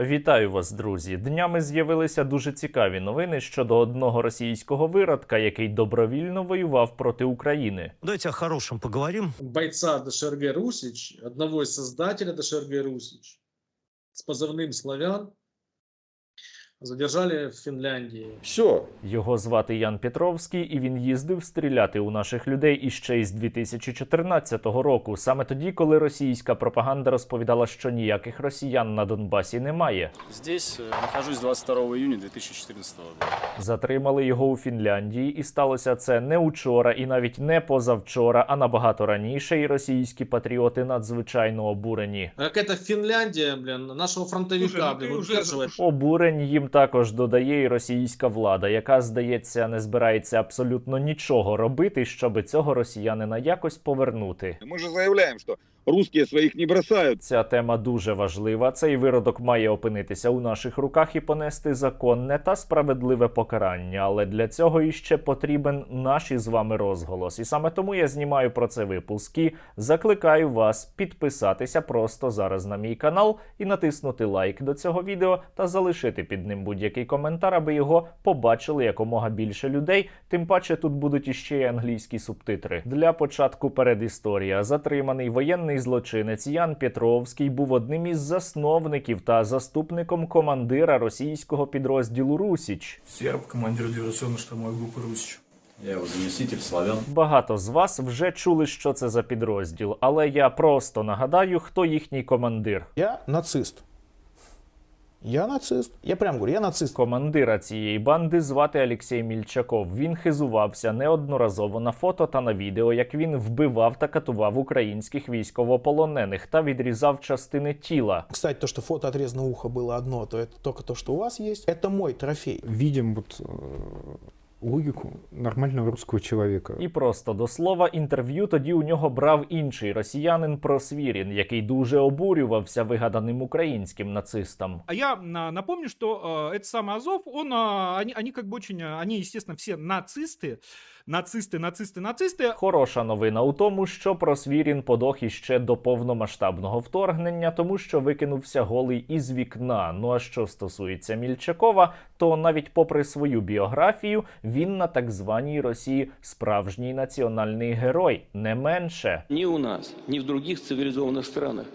Вітаю вас, друзі! Днями з'явилися дуже цікаві новини щодо одного російського виродка, який добровільно воював проти України. Давайте о хорошем поговорим. бойца ДШРГ «Русич», одного із создателя ДШРГ «Русич», з позивним «Славян», задержали в Финляндии. Все, Його звати Ян Петровський, і він їздив стріляти у наших людей іще із 2014 року, саме тоді, коли російська пропаганда розповідала, що ніяких росіян на Донбасі немає. Здесь э, нахожусь 22 июня 2014 года. Затримали його у Фінляндії, і сталося це не учора і навіть не позавчора, а набагато раніше. І російські патріоти надзвичайно обурені. А Какая-то Финляндия, блин, нашего фронтовика, Слушай, ну блин, ты уже- удерживает. Обурень їм також додає і російська влада, яка, здається, не збирається абсолютно нічого робити, щоб цього росіянина якось повернути. Ми ж заявляємо, что русские своих не бросают. Ця тема дуже важлива. Цей виродок має опинитися у наших руках і понести законне та справедливе покарання. Але для цього іще потрібен наш із вами розголос. І саме тому я знімаю про це випуски. Закликаю вас підписатися просто зараз на мій канал і натиснути лайк до цього відео та залишити під ним будь-який коментар, аби його побачили якомога більше людей. Тим паче тут будуть іще й англійські субтитри. Для початку передісторія. Затриманий воєнний злочинець Ян Петровський був одним із засновників та заступником командира російського підрозділу Русіч. Я командир диверсионно-штурмовой групи Русіч. Я його заміститель славян. Багато з вас вже чули, що це за підрозділ, але я просто нагадаю, хто їхній командир. Я нацист. Я нацист. Я прям говорю, я нацист. Командира цієї банди звати Олексій Мільчаков. Він хизувався неодноразово на фото та на відео, як він вбивав та катував українських військовополонених та відрізав частини тіла. Кстати, то, что фото отрезанного уха было одно, то это только то, что у вас есть. Это мой трофей. видим вот э, логику нормального русского человека. І просто до слова, інтерв'ю тоді у нього брав інший росіянин Просвірін, який дуже обурювався вигаданим українським нацистам. А я на- напомню, что э, этот самый Азов, он, э, они, они как бы очень, э, они, естественно, все нацисты, нацисты, нацисты, нацисты. Хороша новина у тому, що Просвірін подох іще до повномасштабного вторгнення, тому що викинувся голий із вікна. Ну а що стосується Мільчакова, то навіть попри свою біографію, він на так званій Росії справжній національний герой, не менше. Ни у нас, ни в других цивилизованных странах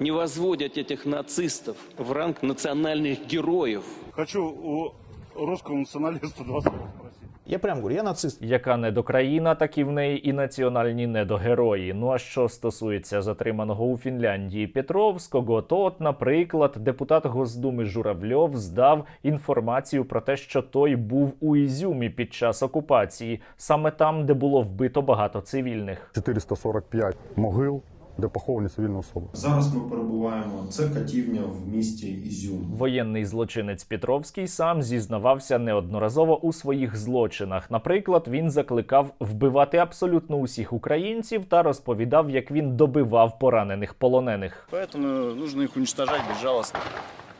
не возводят этих нацистов в ранг национальных героев. Хочу у русского националиста два слова спросить. Я прям говорю, я нацист. Яка недокраїна, так і в неї і національні недогерої. Ну а що стосується затриманого у Фінляндії Петровського, то, от, наприклад, депутат Госдуми Журавльов здав інформацію про те, що той був у Ізюмі під час окупації, саме там, де було вбито багато цивільних. 445 могил, де поховані цивільні особи. Зараз ми перебуваємо. Це катівня в місті Ізюм. Воєнний злочинець Петровський сам зізнавався неодноразово у своїх злочинах. Наприклад, він закликав вбивати абсолютно усіх українців та розповідав, як він добивав поранених полонених. Поэтому нужно их уничтожать безжалостно.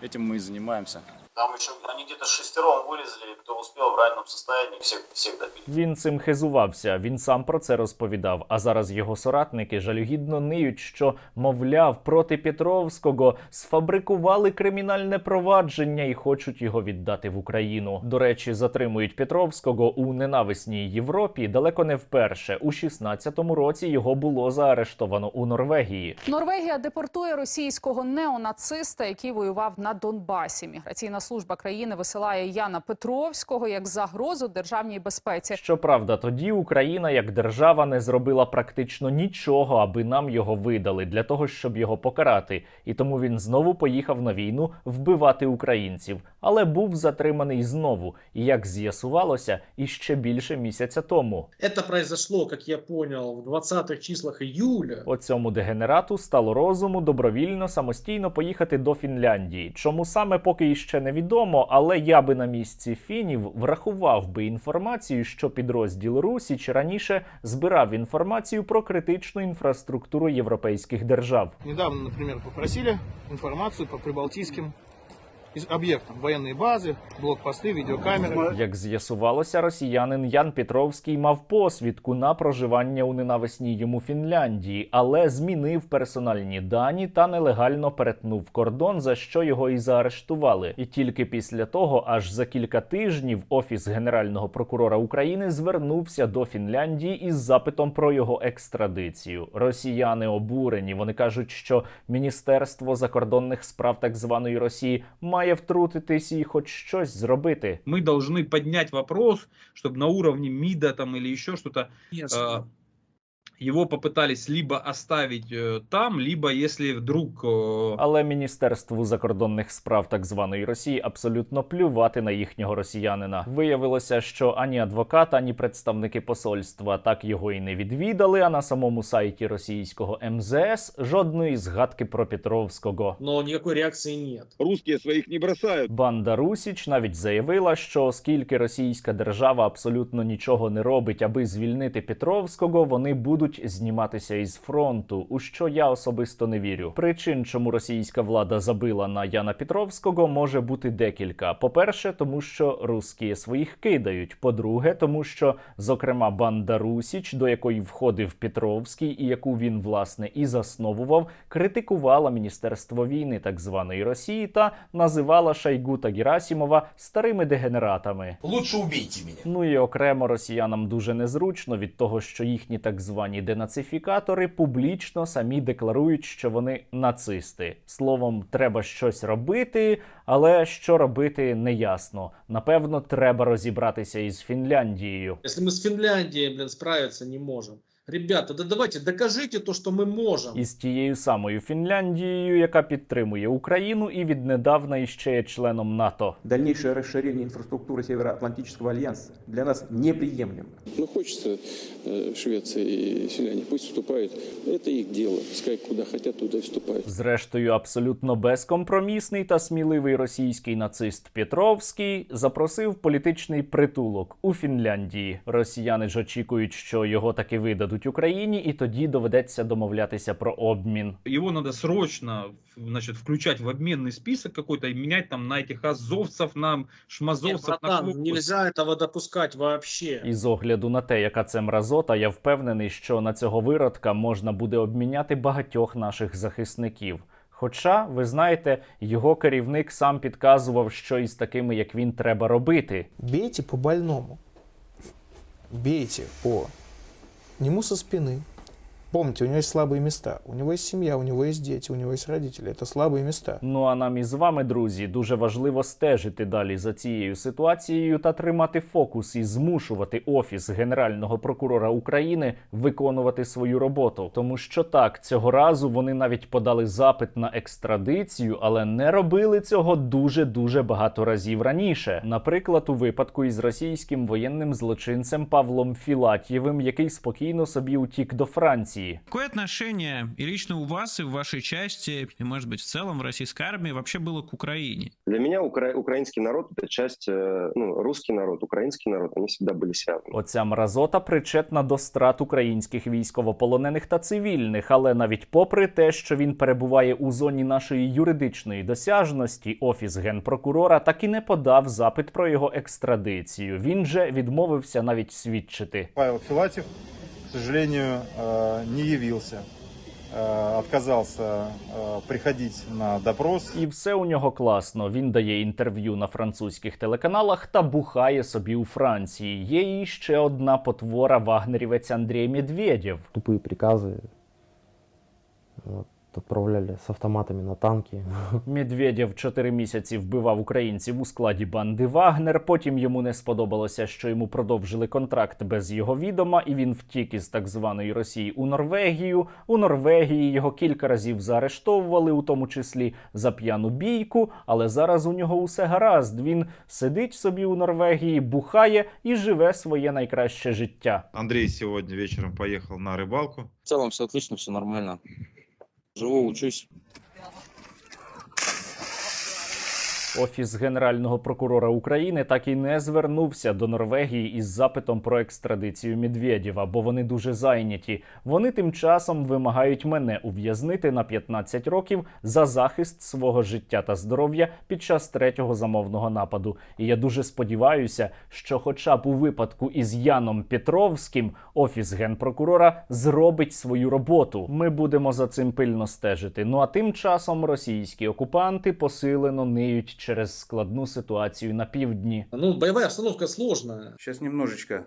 Этим мы и занимаемся. Там еще они где-то шестером вылезли, кто успел в раненом состоянии, всех, всех добили. Він цим хизувався. Він сам про це розповідав. А зараз його соратники жалюгідно ниють, що, мовляв, проти Петровського сфабрикували кримінальне провадження і хочуть його віддати в Україну. До речі, затримують Петровського у ненависній Європі далеко не вперше. У 16-му році його було заарештовано у Норвегії. Норвегія депортує російського неонациста, який воював на Донбасі. Міграційна служба країни висилає Яна Петровського як загрозу державній безпеці. Щоправда, тоді Україна як держава не зробила практично нічого, аби нам його видали для того, щоб його покарати. І тому він знову поїхав на війну вбивати українців, але був затриманий знову. І як з'ясувалося, іще більше місяця тому. Это произошло, как я понял, в 20-х числах июля. Оцьому дегенерату стало розуму добровільно самостійно поїхати до Фінляндії. Чому саме поки іще невідомо, але я би на місці фінів врахував би інформацію, що підрозділ Русіч раніше збирав інформацію про критичну інфраструктуру європейських держав. Недавно, наприклад, попросили інформацію по прибалтийским из- объектам. Военные базы, блокпосты, видеокамеры. Як з'ясувалося, росіянин Ян Петровський мав посвідку на проживання у ненависній йому Фінляндії, але змінив персональні дані та нелегально перетнув кордон, за що його і заарештували. І тільки після того, аж за кілька тижнів, офіс генерального прокурора України звернувся до Фінляндії із запитом про його екстрадицію. Росіяни обурені. Вони кажуть, що Міністерство закордонних справ так званої Росії має втрутитись і хоч щось зробити. Мы должны поднять вопрос, чтобы на уровне МИДа там или еще что-то э, его попытались либо оставить э, там, либо если вдруг э, Але міністерству закордонних справ так званої Росії абсолютно плювати на їхнього росіянина. Виявилося, що ані адвокат, ані представники посольства так його і не відвідали. А на самому сайті російського МЗС жодної згадки про Петровського. Но никакой реакции нет. Русские своих не бросают. Банда Русіч навіть заявила, що оскільки російська держава абсолютно нічого не робить, аби звільнити Петровського, вони будуть зніматися із фронту. У що я особисто не вірю. Причин, чому російська влада забила на Яна Петровського, може бути декілька. По-перше, тому що русські своїх кидають. По-друге, тому що, зокрема, банда Русіч, до якої входив Петровський, і яку він власне і засновував, критикувала міністерство війни так званої Росії та називала Шайгу та Герасімова старими дегенератами. Лучше убейте меня. Ну і окремо росіянам дуже незручно від того, що їхні так звані денацифікатори публічно самі декларують, що вони нацисти. Словом, треба щось робити, але що робити неясно. Напевно, треба розібратися із Фінляндією. Якщо ми з Фінляндією блін, справиться не можем. Ребята, да давайте докажите то, что мы можем. із тією самою Фінляндією, яка підтримує Україну і віднедавна іще є членом НАТО. Дальнейшее расширение инфраструктуры Североатлантического альянса для нас неприемлемо. Ну, хочется э, Швеции и Финляндии, пусть вступают. Это их дело. Пускай куда хотят, туда и вступают. Зрештою, абсолютно безкомпромісний та сміливий російський нацист Петровський запросив політичний притулок у Фінляндії. Росіяни ж очікують, що його таки видадуть Україні, і тоді доведеться домовлятися про обмін. его надо срочно значит, включать в обменный список какой-то и менять там на этих азовцев, на Нет, шмазовцев, на братан, кого- нельзя этого допускать вообще. І з огляду на те, яка це мразота, я впевнений, що на цього виродка можна буде обміняти багатьох наших захисників. Хоча, ви знаєте, його керівник сам підказував, що із такими, як він, треба робити. Бейте по больному. Бейте по нему со спины. Помните, у него есть слабые места. У него есть семья, у него есть дети, у него есть родители. Это слабые места. Ну а нам із вами, друзі, дуже важливо стежити далі за цією ситуацією та тримати фокус і змушувати офіс генерального прокурора України виконувати свою роботу. Тому що так, цього разу вони навіть подали запит на екстрадицію, але не робили цього дуже дуже багато разів раніше. Наприклад, у випадку із російським воєнним злочинцем Павлом Філатєвим, який спокійно собі утік до Франції. Какое отношение и лично у вас, и в вашей части, и, может быть, в целом в российской армии вообще было к Украине? Для меня укра- украинский народ – это часть, э, ну, русский народ, украинский народ, они всегда были связаны. Оця мразота причетна до страт українських військовополонених та цивільних, але навіть попри те, що він перебуває у зоні нашої юридичної досяжності, офіс генпрокурора так і не подав запит про його екстрадицію. Він же відмовився навіть свідчити. Павел Филатьев, к сожалению, э, не явился. Э, Отказался э, приходить на допрос. І все у нього класно. Він дає інтерв'ю на французьких телеканалах та бухає собі у Франції. Є і ще одна потвора вагнерівець Андрій Медведєв. Тупые приказы отправляли с автоматами на танки. Медведєв чотири місяці вбивав українців у складі банди Вагнер. Потім йому не сподобалося, що йому продовжили контракт без його відома, і він втік із так званої Росії у Норвегію. У Норвегії його кілька разів заарештовували, у тому числі за п'яну бійку. Але зараз у нього усе гаразд. Він сидить собі у Норвегії, бухає і живе своє найкраще життя. Андрей сегодня вечером поехал на рыбалку. В целом все отлично, все нормально. Живу, учусь. Офіс генерального прокурора України так і не звернувся до Норвегії із запитом про екстрадицію Медведєва, бо вони дуже зайняті. Вони тим часом вимагають мене ув'язнити на 15 років за захист свого життя та здоров'я під час третього замовного нападу. І я дуже сподіваюся, що, хоча б у випадку із Яном Петровським, офіс генпрокурора зробить свою роботу. Ми будемо за цим пильно стежити. Ну а тим часом російські окупанти посилено ниють через складну ситуацію на півдні. Ну, бойова обстановка сложная. Сейчас немножечко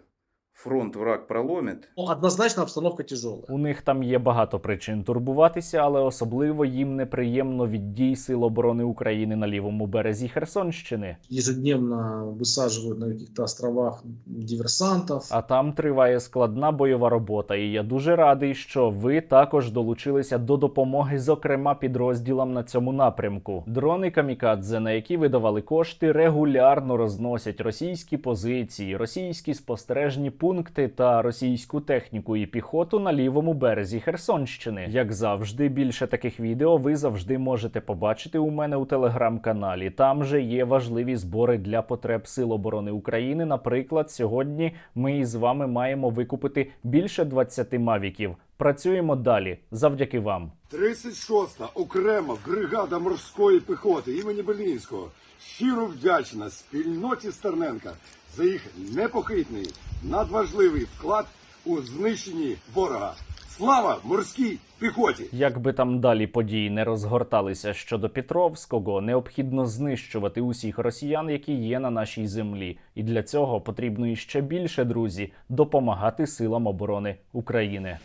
фронт враг проломит. Ну, однозначно обстановка тяжелая. У них там є багато причин турбуватися, але особливо їм неприємно від дій Сил оборони України на лівому березі Херсонщини. Ежедневно высаживают на каких-то островах диверсантов. А там триває складна бойова робота, і я дуже радий, що ви також долучилися до допомоги, зокрема підрозділам на цьому напрямку. Дрони камікадзе, на які видавали кошти, регулярно розносять російські позиції, російські спостережні пункти та російську техніку і піхоту на лівому березі Херсонщини. Як завжди, більше таких відео ви завжди можете побачити у мене у телеграм-каналі. Там же є важливі збори для потреб Сил оборони України. Наприклад, сьогодні ми із вами маємо викупити більше 20 мавіків. Працюємо далі завдяки вам. 36-та окрема бригада морської піхоти імені Белінського щиро вдячна спільноті Стерненка за їх непохитний, надважливий вклад у знищенні ворога. Слава морській піхоті! Як би там далі події не розгорталися щодо Петровського, необхідно знищувати усіх росіян, які є на нашій землі. І для цього потрібно іще більше друзі допомагати силам оборони України.